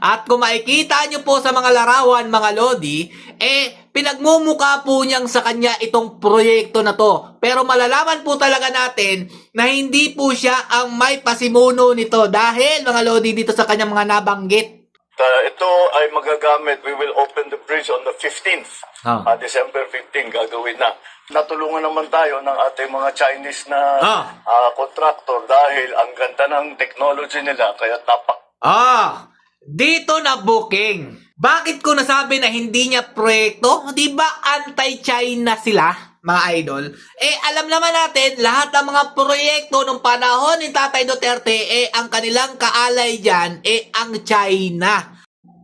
At kung makikita nyo po sa mga larawan mga Lodi, eh pinagmumuka po niyang sa kanya itong proyekto na to. Pero malalaman po talaga natin na hindi po siya ang may pasimuno nito dahil mga Lodi dito sa kanyang mga nabanggit. Uh, ito ay magagamit. We will open the bridge on the 15th. Ah. Uh, December 15, gagawin na. Natulungan naman tayo ng ating mga Chinese na Ah. uh, contractor dahil ang ganda ng technology nila kaya tapak Ah, dito na booking. Bakit ko nasabi na hindi niya proyekto? Di ba anti-China sila, mga idol? Eh, alam naman natin, lahat ng mga proyekto nung panahon ni Tatay Duterte, eh, ang kanilang kaalay dyan, eh, ang China.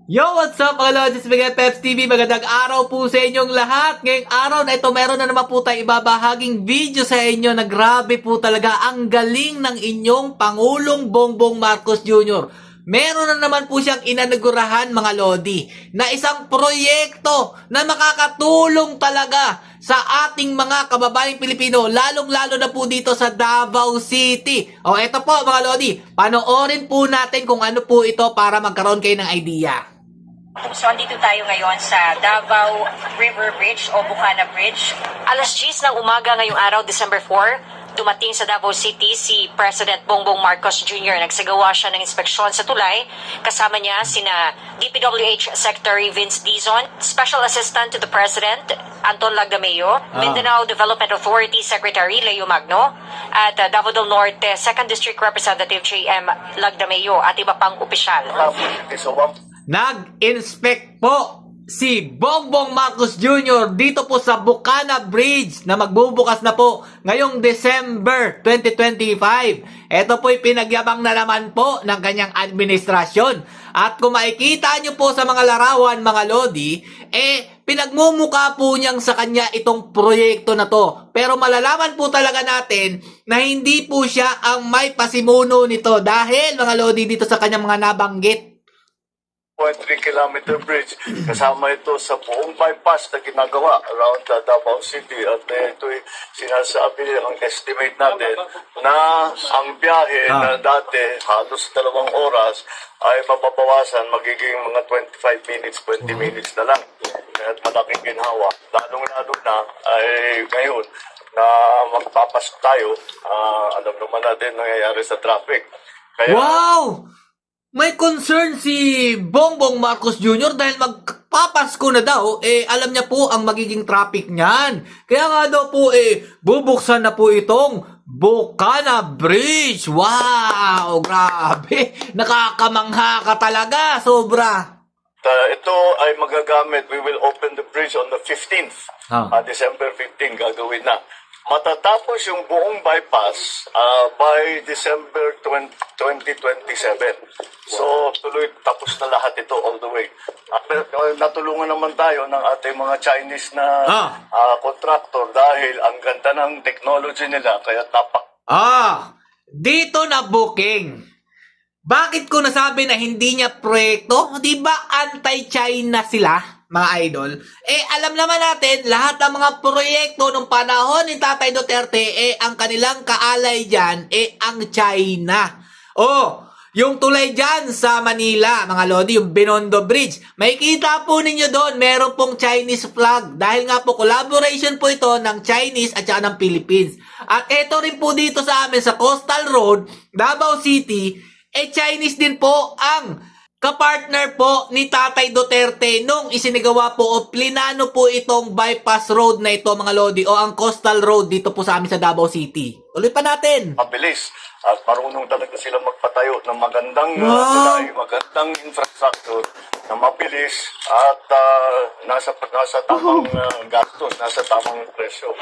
Yo, what's up mga Lodges Miguel Peps TV? Magandang araw po sa inyong lahat. Ngayong araw na ito, meron na naman po tayo ibabahaging video sa inyo na grabe po talaga ang galing ng inyong Pangulong Bongbong Marcos Jr. Meron na naman po siyang inanagurahan mga Lodi na isang proyekto na makakatulong talaga sa ating mga kababayang Pilipino, lalong-lalo na po dito sa Davao City. O eto po mga Lodi, panoorin po natin kung ano po ito para magkaroon kayo ng idea. So, andito tayo ngayon sa Davao River Bridge o Bukana Bridge. Alas 10 ng umaga ngayong araw, December 4, dumating sa Davao City si President Bongbong Marcos Jr. Nagsagawa siya ng inspeksyon sa tulay. Kasama niya sina DPWH Secretary Vince Dizon, Special Assistant to the President Anton Lagdameo, Mindanao Development Authority Secretary Leo Magno, at uh, Davao del Norte 2nd District Representative J.M. Lagdameo at iba pang opisyal. Nag-inspect po si Bongbong Marcos Jr. dito po sa Bukana Bridge na magbubukas na po ngayong December 2025. Ito po'y pinagyabang na naman po ng kanyang administrasyon. At kung makikita nyo po sa mga larawan mga Lodi, eh pinagmumuka po niyang sa kanya itong proyekto na to. Pero malalaman po talaga natin na hindi po siya ang may pasimuno nito dahil mga Lodi dito sa kanyang mga nabanggit 1.3 kilometer bridge. Kasama ito sa buong bypass na ginagawa around the Davao City. At uh, ito sinasabi, ang estimate natin, na ang biyahe Ah. na dati halos dalawang oras ay mapapawasan, magiging mga 25 minutes, 20 minutes na lang. Kaya malaking ginhawa. Lalong-lalo na ay ngayon na magpapasok tayo, ah, alam naman natin nangyayari sa traffic. Kaya, Wow! May concern si Bongbong Marcos Jr. dahil magpapasko na daw, eh alam niya po ang magiging traffic niyan. Kaya nga daw po eh, bubuksan na po itong Bukana Bridge. Wow! Grabe! Nakakamangha ka talaga, sobra. Uh, ito ay magagamit. We will open the bridge on the 15th. Ah. Uh, December 15, gagawin na. Matatapos yung buong bypass uh, by December 20, 2027. So, tuloy tapos na lahat ito all the way. At uh, natulungan naman tayo ng ating mga Chinese na Ah. uh, contractor dahil ang ganda ng technology nila kaya tapak Ah! Dito na booking. Bakit ko nasabi na hindi niya proyekto? Di ba anti-China sila, mga idol? Eh, alam naman natin, lahat ng mga proyekto nung panahon ni Tatay Duterte, eh, ang kanilang kaalay dyan, eh, ang China. Oh, yung tulay dyan sa Manila, mga Lodi, yung Binondo Bridge. May kita po ninyo doon, meron pong Chinese flag. Dahil nga po, collaboration po ito ng Chinese at saka ng Philippines. At ito rin po dito sa amin sa Coastal Road, Davao City, eh Chinese din po ang kapartner po ni Tatay Duterte nung isinagawa po o plinano po itong bypass road na ito mga Lodi o ang Coastal Road dito po sa amin sa Davao City. Tuloy pa natin. mabilis at marunong talaga sila magpatayo ng magandang uh, Wow! tulay, magandang infrastructure na mabilis at uh, nasa nasa tamang uh, gastos, nasa tamang presyo.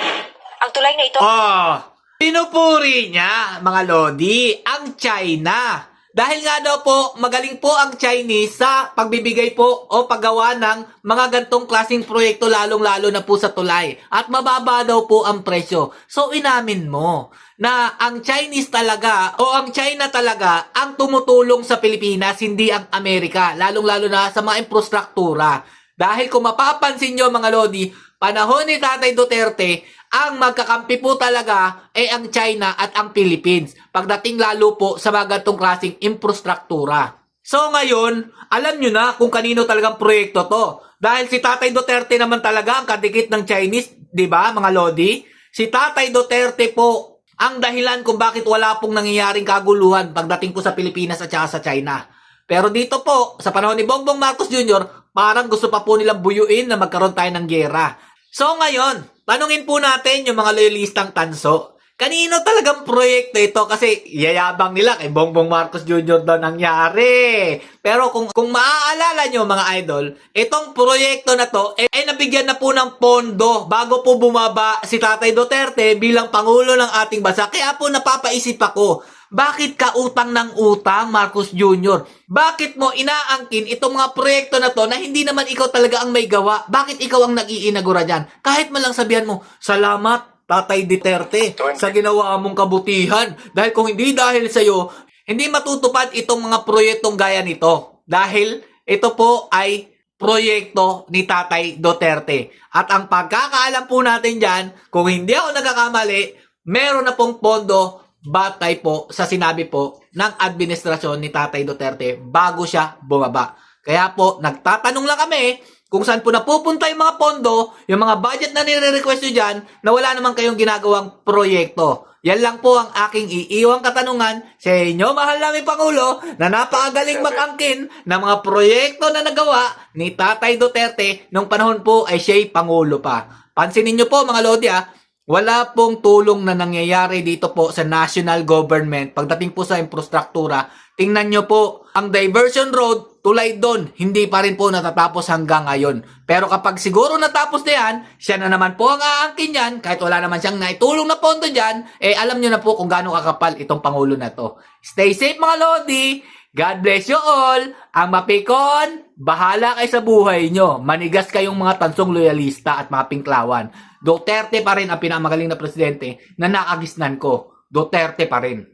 Ang tulay na ito Ah, pinupuri niya, mga Lodi, ang China. Dahil nga daw po, magaling po ang Chinese sa pagbibigay po o paggawa ng mga gantong klaseng proyekto lalong-lalo na po sa tulay. At mababa daw po ang presyo. So inamin mo na ang Chinese talaga o ang China talaga ang tumutulong sa Pilipinas, hindi ang Amerika. Lalong-lalo na sa mga infrastruktura. Dahil kung mapapansin nyo mga Lodi, panahon ni Tatay Duterte, ang magkakampi po talaga ay ang China at ang Philippines. Pagdating lalo po sa mga gantong klaseng infrastruktura. So ngayon, alam nyo na kung kanino talagang proyekto to. Dahil si Tatay Duterte naman talaga ang kadikit ng Chinese, di ba mga Lodi? Si Tatay Duterte po ang dahilan kung bakit wala pong nangyayaring kaguluhan pagdating po sa Pilipinas at sa China. Pero dito po, sa panahon ni Bongbong Marcos Jr., parang gusto pa po nilang buyuin na magkaroon tayo ng gera. So ngayon, tanungin po natin yung mga loyalistang tanso. Kanino talagang proyekto ito? Kasi yayabang nila kay Bongbong Marcos Jr. daw nangyari. Pero kung, kung maaalala nyo mga idol, itong proyekto na to, eh, ay nabigyan na po ng pondo bago po bumaba si Tatay Duterte bilang Pangulo ng ating bansa. Kaya po napapaisip ako, bakit ka utang ng utang, Marcos Jr.? Bakit mo inaangkin itong mga proyekto na to na hindi naman ikaw talaga ang may gawa? Bakit ikaw ang nag-iinagura dyan? Kahit man lang sabihan mo, salamat, Tatay Duterte, sa ginawa mong kabutihan. Dahil kung hindi dahil sa iyo, hindi matutupad itong mga proyektong gaya nito. Dahil ito po ay proyekto ni Tatay Duterte. At ang pagkakaalam po natin dyan, kung hindi ako nagkakamali, meron na pong pondo batay po sa sinabi po ng administrasyon ni Tatay Duterte bago siya bumaba. Kaya po, nagtatanong lang kami kung saan po napupunta yung mga pondo, yung mga budget na nire-request nyo dyan, na wala naman kayong ginagawang proyekto. Yan lang po ang aking iiwang katanungan sa inyo, mahal namin Pangulo, na napakagaling mag-angkin ng mga proyekto na nagawa ni Tatay Duterte nung panahon po ay siya'y Pangulo pa. Pansinin nyo po mga Lodi ah, wala pong tulong na nangyayari dito po sa national government pagdating po sa infrastruktura. Tingnan nyo po, ang diversion road, tulay doon, hindi pa rin po natatapos hanggang ngayon. Pero kapag siguro natapos na yan, siya na naman po ang aangkin yan, kahit wala naman siyang naitulong na pondo dyan, eh alam nyo na po kung gaano kakapal itong Pangulo na to. Stay safe mga Lodi! God bless you all! Ang mapikon, bahala kayo sa buhay nyo. Manigas kayong mga tansong loyalista at mga pinklawan. Duterte pa rin ang pinakamagaling na presidente na nakagisnan ko. Duterte pa rin.